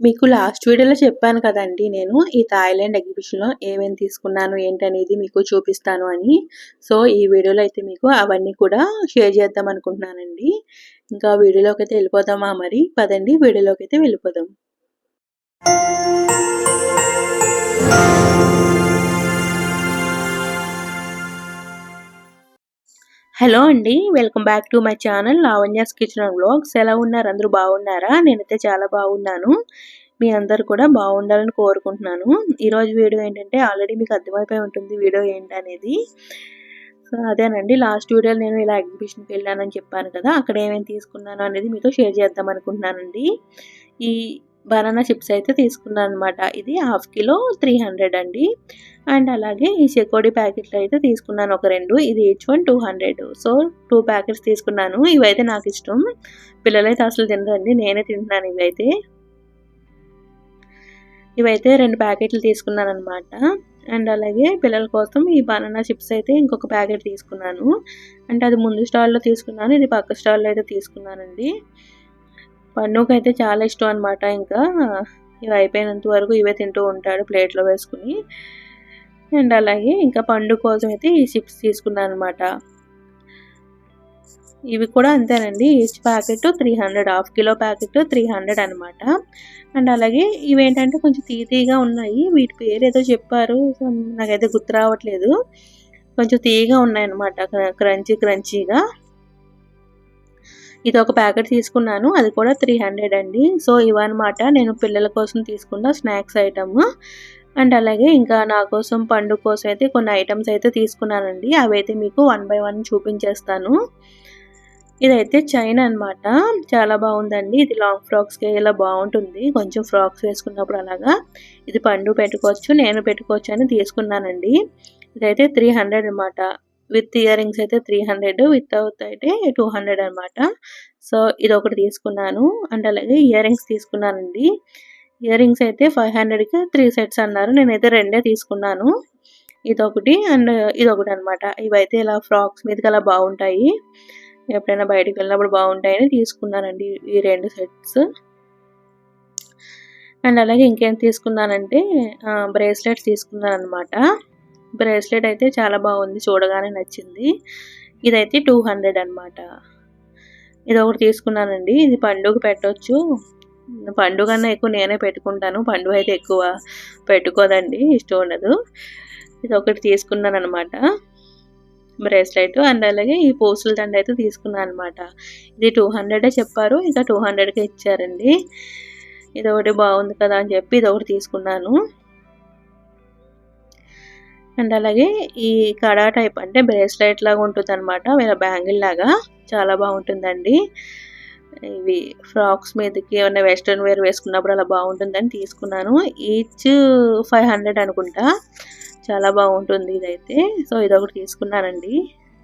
మీకు లాస్ట్ వీడియోలో చెప్పాను కదండి నేను ఈ థాయిలాండ్ ఎగ్జిబిషన్‌లో ఏమేమి తీసుకున్నాను ఏంటనేది మీకు చూపిస్తాను అని. సో, ఈ వీడియోలో అయితే మీకు అవన్నీ కూడా షేర్ చేద్దాం అనుకుంటున్నానండి. ఇంకా వీడియోలోకి అయితే వెళ్ళిపోదామా మరి? పదండి వీడియోలోకి అయితే వెళ్ళిపోదాం. హలో అండి. Welcome back to my channel Lavanya's kitchen blogs ఎలా ఉన్నారు? అందరూ బాగున్నారా? నేనైతే చాలా బాగున్నాను. మీ అందరు కూడా బాగుండాలని కోరుకుంటున్నాను. ఈరోజు వీడియో ఏంటంటే ఆల్రెడీ మీకు అర్థమైపోయి ఉంటుంది వీడియో ఏంటనేది. సో, అదేనండి లాస్ట్ వీడియోలో నేను ఇలా ఎగ్జిబిషన్‌కి వెళ్ళానని చెప్పాను కదా! అక్కడ ఏమేమి తీసుకున్నాను అనేది మీతో షేర్ చేద్దాం అనుకుంటున్నానండి. ఈ బనానా చిప్స్ అయితే తీసుకున్నాను అనమాట ఇది హాఫ్ కిలో 300 అండి. అండ్ అలాగే ఈ చెకోడీ ప్యాకెట్లు అయితే తీసుకున్నాను ఒక రెండు ఇది each one 200. So, two packets తీసుకున్నాను. ఇవైతే నాకు ఇష్టం పిల్లలైతే అసలు తినరండి. నేనే తింటున్నాను ఇవైతే. ఇవైతే రెండు ప్యాకెట్లు తీసుకున్నాను అనమాట అండ్ అలాగే పిల్లల కోసం ఈ బనానా చిప్స్ అయితే ఇంకొక ప్యాకెట్ తీసుకున్నాను. అంటే అది ముందు స్టాల్‌లో తీసుకున్నాను. ఇది పక్క స్టాల్‌లో అయితే తీసుకున్నానండి. పన్నుకైతే చాలా ఇష్టం అనమాట ఇంకా. ఇవి అయిపోయినంత వరకు ఇవే తింటూ ఉంటాడు ప్లేట్‌లో వేసుకొని. అండ్ అలాగే ఇంకా పండు కోసం అయితే ఈ చిప్స్ తీసుకున్నాను అనమాట ఇవి కూడా అంతేనండి. Each packet 300 half kilo packet 300 అనమాట. అండ్ అలాగే ఇవేంటంటే కొంచెం తీతీగా ఉన్నాయి. వీటి పేరు ఏదో చెప్పారు. నాకైతే గుర్తు రావట్లేదు. కొంచెం తీయగా ఉన్నాయన్నమాట. క్రంచీ క్రంచీగా. ఇది ఒక ప్యాకెట్ తీసుకున్నాను. అది కూడా 300 అండి. సో, ఇవన్నమాట నేను పిల్లల కోసం తీసుకున్న స్నాక్స్ ఐటమ్ అండ్ అలాగే ఇంకా నా కోసం పండు కోసం అయితే కొన్ని ఐటమ్స్ అయితే తీసుకున్నానండి. అవి అయితే మీకు వన్ బై వన్ చూపించేస్తాను. ఇదైతే చైన్ అనమాట. చాలా బాగుందండి. ఇది లాంగ్ ఫ్రాక్స్‌కి ఇలా బాగుంటుంది. కొంచెం ఫ్రాక్స్ వేసుకున్నప్పుడు అలాగా. ఇది పండు పెట్టుకోవచ్చు. నేను పెట్టుకోవచ్చు అని తీసుకున్నానండి. ఇదైతే 300 అనమాట. విత్ ఇయర్ రింగ్స్ అయితే 300 వితౌట్ అయితే 200 అనమాట. సో, ఇది ఒకటి తీసుకున్నాను. అండ్ అలాగే ఇయర్ రింగ్స్ తీసుకున్నానండి. ఇయర్ రింగ్స్ అయితే 500కి 3 సెట్స్ అన్నారు. నేనైతే రెండే తీసుకున్నాను. ఇదొకటి అండ్ ఇదొకటి అనమాట. ఇవైతే ఇలా ఫ్రాక్స్ మీదకి అలా బాగుంటాయి. ఎప్పుడైనా బయటకు వెళ్ళినప్పుడు బాగుంటాయని తీసుకున్నానండి ఈ రెండు సెట్స్. అండ్ అలాగే ఇంకేం తీసుకున్నానంటే బ్రేస్లెట్స్ బ్రేస్లెట్స్ తీసుకున్నాననమాట. బ్రేస్లెట్ అయితే చాలా బాగుంది. చూడగానే నచ్చింది. ఇదైతే 200 అనమాట. ఇదొకటి తీసుకున్నానండి. ఇది పండుగ పెట్టొచ్చు. పండు కన్నా ఎక్కువ నేనే పెట్టుకుంటాను. పండు అయితే ఎక్కువ పెట్టుకోదండి. ఇష్టం ఉండదు. ఇదొకటి తీసుకున్నాననమాట. బ్రేస్లెట్ అండ్ అలాగే ఈ పూసుల దండ అయితే తీసుకున్నాను అనమాట ఇది 200 చెప్పారు. ఇంకా 200కే ఇచ్చారండి. ఇది ఒకటి బాగుంది కదా అని చెప్పి ఇది ఒకటి తీసుకున్నాను. అండ్ అలాగే ఈ కడా టైప్ అంటే బ్రేస్లెట్ లాగా ఉంటుందనమాట. వేరే బ్యాంగిల్ లాగా చాలా బాగుంటుందండి. ఇవి ఫ్రాక్స్ మీదకి ఏమైనా వెస్ట్రన్ వేర్ వేసుకున్నప్పుడు అలా బాగుంటుందని తీసుకున్నాను. ఈచ్ 500 అనుకుంటా. చాలా బాగుంటుంది ఇదైతే. సో, ఇదొకటి తీసుకున్నానండి.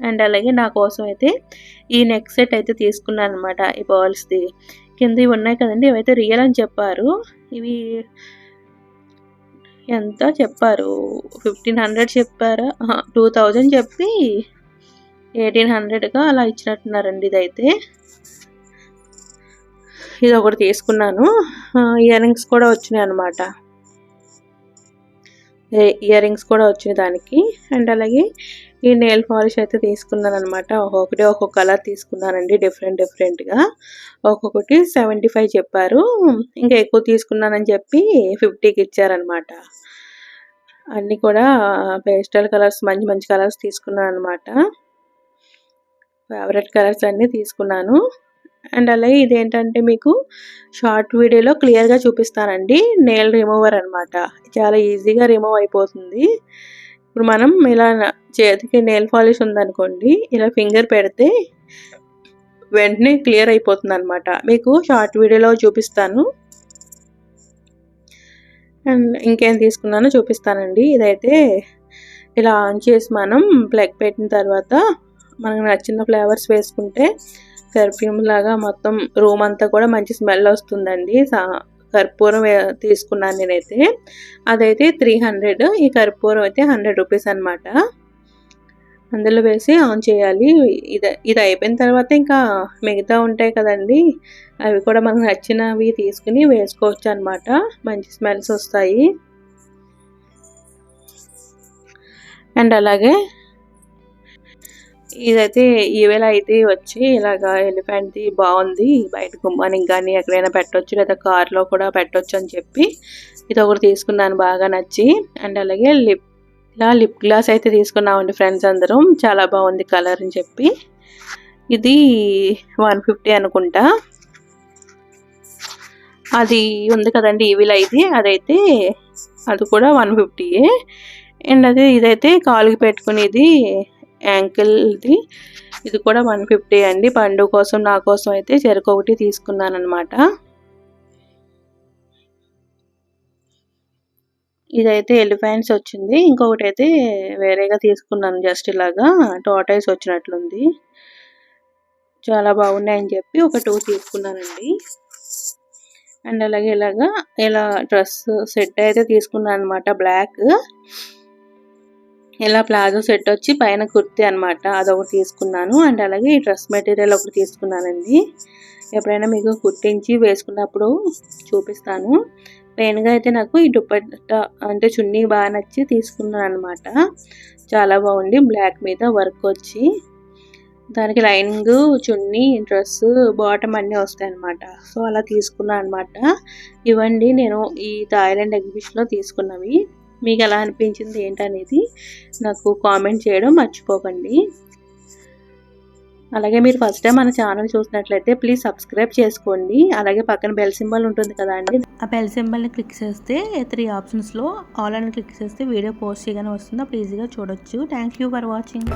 అండ్ అలాగే నా కోసం అయితే ఈ నెక్ సెట్ అయితే తీసుకున్నాను అనమాట ఈ బాల్స్ది కింద ఇవి ఉన్నాయి కదండి ఇవైతే రియల్ అని చెప్పారు. ఇవి ఎంత చెప్పారు 1500 చెప్పారా? టూ థౌజండ్ చెప్పి 1800గా అలా ఇచ్చినట్టున్నారండి ఇదైతే. ఇదొకటి తీసుకున్నాను. ఇయర్ రింగ్స్ కూడా వచ్చినాయి అనమాట ఇయర్ రింగ్స్ కూడా వచ్చినాయి దానికి. అండ్ అలాగే ఈ నెయిల్ పాలిష్ అయితే తీసుకున్నాను అనమాట ఒక్కొక్కటి ఒక్కొక్క కలర్ తీసుకున్నానండి డిఫరెంట్ డిఫరెంట్‌గా. ఒక్కొక్కటి 75 చెప్పారు. ఇంకా ఎక్కువ తీసుకున్నానని చెప్పి 50కి ఇచ్చారనమాట. అన్నీ కూడా పేస్టల్ కలర్స్ మంచి మంచి కలర్స్ తీసుకున్నాను అనమాట ఫేవరెట్ కలర్స్ అన్నీ తీసుకున్నాను. అండ్ అలాగే ఇదేంటంటే మీకు షార్ట్ వీడియోలో క్లియర్‌గా చూపిస్తానండి. నెయిల్ రిమూవర్ అనమాట. చాలా ఈజీగా రిమూవ్ అయిపోతుంది. ఇప్పుడు మనం ఇలా చేతికి నెయిల్ పాలిష్ ఉందనుకోండి. ఇలా ఫింగర్ పెడితే వెంటనే క్లియర్ అయిపోతుంది అనమాట మీకు షార్ట్ వీడియోలో చూపిస్తాను. అండ్ ఇంకేం తీసుకున్నానో చూపిస్తానండి. ఇదైతే ఇలా ఆన్ చేసి మనం ప్లగ్ పెట్టిన తర్వాత మనకు నచ్చిన ఫ్లేవర్స్ వేసుకుంటే పెర్ఫ్యూమ్ లాగా మొత్తం రూమ్ అంతా కూడా మంచి స్మెల్ వస్తుందండి. సా కర్పూరం తీసుకున్నాను నేనైతే. అదైతే 300 ఈ కర్పూరం అయితే 100 రూపీస్ అనమాట. అందులో వేసి ఆన్ చేయాలి ఇది ఇది అయిపోయిన తర్వాత ఇంకా మిగతా ఉంటాయి కదండి అవి కూడా మనకు నచ్చినవి తీసుకుని వేసుకోవచ్చు అనమాట మంచి స్మెల్స్ వస్తాయి అండ్ అలాగే ఇదైతే ఈవేళ అయితే వచ్చి ఇలాగా ఎలిఫెంట్ది బాగుంది. బయట గుమ్మానికి కానీ ఎక్కడైనా పెట్టొచ్చు లేదా కార్లో కూడా పెట్టొచ్చు అని చెప్పి ఇది ఒకటి తీసుకున్నాను బాగా నచ్చి. అండ్ అలాగే లిప్ ఇలా లిప్ గ్లాస్ అయితే తీసుకున్నామండి ఫ్రెండ్స్ అందరం. చాలా బాగుంది కలర్ అని చెప్పి. ఇది వన్ ఫిఫ్టీ అనుకుంటా. అది ఉంది కదండి ఈవిల్ అయితే అదైతే అది కూడా వన్ ఫిఫ్టీయే. అండ్ అదే ఇదైతే కాలుకి పెట్టుకునేది యాంకిల్ది ఇది కూడా వన్ ఫిఫ్టీ అండి. పండు కోసం నా కోసం అయితే చెరుకు ఒకటి తీసుకున్నాను అనమాట ఇదైతే ఎలిఫెంట్స్ వచ్చింది. ఇంకొకటి అయితే వేరేగా తీసుకున్నాను. జస్ట్ ఇలాగా టోటైస్ వచ్చినట్లుంది. చాలా బాగున్నాయని చెప్పి ఒక టూ తీసుకున్నానండి. అండ్ అలాగే ఇలాగా ఇలా డ్రెస్ సెట్ అయితే తీసుకున్నాను అనమాట బ్లాక్. ఇలా ప్లాజో సెట్ వచ్చి పైన కుర్తి అనమాట అదొకటి తీసుకున్నాను. అండ్ అలాగే ఈ డ్రెస్ మెటీరియల్ ఒకటి తీసుకున్నానండి. ఎప్పుడైనా మీకు కుట్టించి వేసుకున్నప్పుడు చూపిస్తాను. మెయిన్గా అయితే నాకు ఈ దుప్పట్ట అంటే చున్నీ బాగా నచ్చి తీసుకున్నాను అనమాట చాలా బాగుంది. బ్లాక్ మీద వర్క్ వచ్చి దానికి లైనింగ్ చున్నీ డ్రెస్ బాటమ్ అన్నీ వస్తాయి అనమాట సో అలా తీసుకున్నాను అనమాట ఇవ్వండి. నేను ఈ థాయిలాండ్ ఎగ్జిబిషన్లో తీసుకున్నవి. మీకు ఎలా అనిపించింది ఏంటనేది నాకు కామెంట్ చేయడం మర్చిపోకండి. అలాగే మీరు ఫస్ట్ టైం మన ఛానల్ చూసినట్లయితే ప్లీజ్ సబ్స్క్రైబ్ చేసుకోండి. అలాగే పక్కన బెల్ సింబల్ ఉంటుంది కదా అండి. ఆ బెల్ సింబల్ని క్లిక్ చేస్తే త్రీ ఆప్షన్స్లో ఆల్ అని క్లిక్ చేస్తే వీడియో పోస్ట్ చేయగానే వస్తుంది? అప్పుడు ఈజీగా చూడొచ్చు. Thank you for watching.